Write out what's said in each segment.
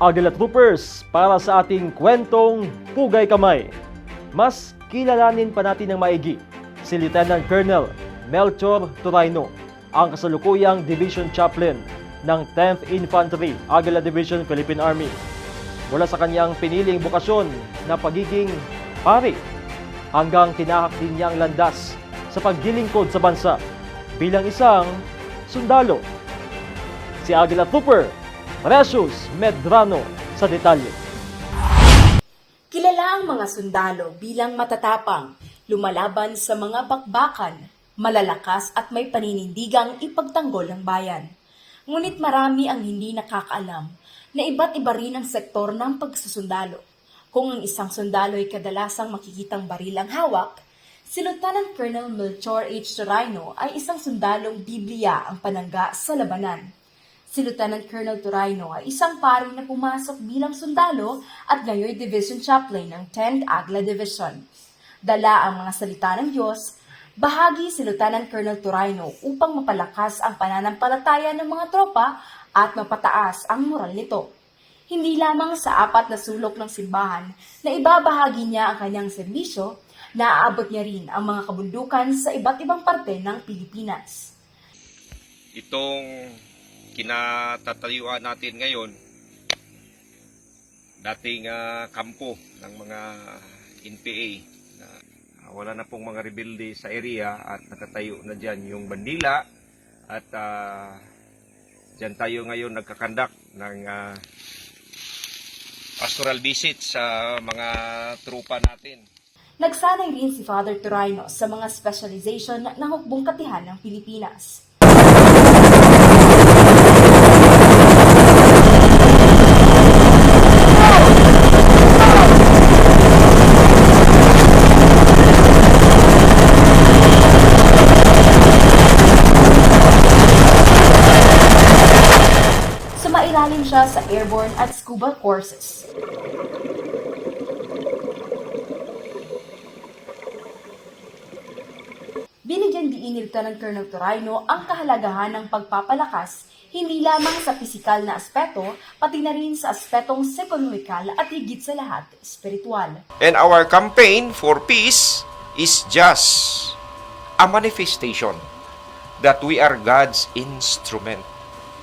Agila Troopers para sa ating kwentong Pugay Kamay. Mas kilalanin pa natin ng maigi si Lieutenant Colonel Melchor Turayno, ang kasalukuyang Division Chaplain ng 10th Infantry Agila Division Philippine Army. Mula sa kanyang piniling bukasyon na pagiging pari hanggang tinahak din niyang landas sa paglilingkod sa bansa bilang isang sundalo. Si Agila Trooper Precious Medrano sa detalye. Kilala ang mga sundalo bilang matatapang, lumalaban sa mga bakbakan, malalakas at may paninindigang ipagtanggol ang bayan. Ngunit marami ang hindi nakakaalam na iba't iba rin ang sektor ng pagsusundalo. Kung ang isang sundalo ay kadalasang makikitang baril ang hawak, si Lieutenant Colonel Melchor H. Torino ay isang sundalong Biblia ang panangga sa labanan. Si Lieutenant Colonel Turayno ay isang pari na pumasok bilang sundalo at ngayon Division Chaplain ng 10th Agla Division. Dala ang mga salita ng Diyos, bahagi si Lieutenant Colonel Turayno upang mapalakas ang pananampalataya ng mga tropa at mapataas ang moral nito. Hindi lamang sa apat na sulok ng simbahan na ibabahagi niya ang kanyang serbisyo, naaabot niya rin ang mga kabundukan sa iba't ibang parte ng Pilipinas. itong kinatatayuan natin ngayon dating ah, kampo ng mga NPA na ah, wala na pong mga rebelde sa area at nakatayo na dyan yung bandila at uh, dyan tayo ngayon nagkakandak ng ah, pastoral visit sa mga trupa natin. Nagsanay rin si Father Turino sa mga specialization ng hukbong katihan ng Pilipinas. Sumailalim siya sa airborne at scuba courses. Binigyan diin ni Lieutenant Colonel Turayno ang kahalagahan ng pagpapalakas hindi lamang sa pisikal na aspeto, pati na rin sa aspetong sekonomikal at higit sa lahat, espiritual. And our campaign for peace is just a manifestation that we are God's instrument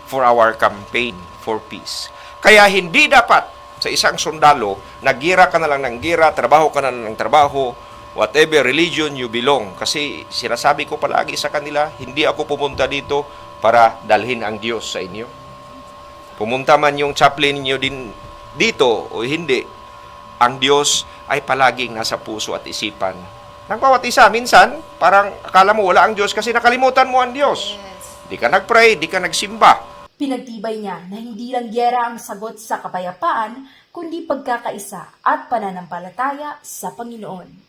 for our campaign for peace. Kaya hindi dapat sa isang sundalo, nagira ka na lang ng gira, trabaho ka na lang ng trabaho, whatever religion you belong. Kasi sinasabi ko palagi sa kanila, hindi ako pumunta dito para dalhin ang Diyos sa inyo. Pumunta man yung chaplain niyo din dito o hindi, ang Diyos ay palaging nasa puso at isipan. Nang bawat isa, minsan, parang akala mo wala ang Diyos kasi nakalimutan mo ang Diyos. Di ka nag-pray, di ka nagsimba. Pinagtibay niya na hindi lang gera ang sagot sa kapayapaan, kundi pagkakaisa at pananampalataya sa Panginoon.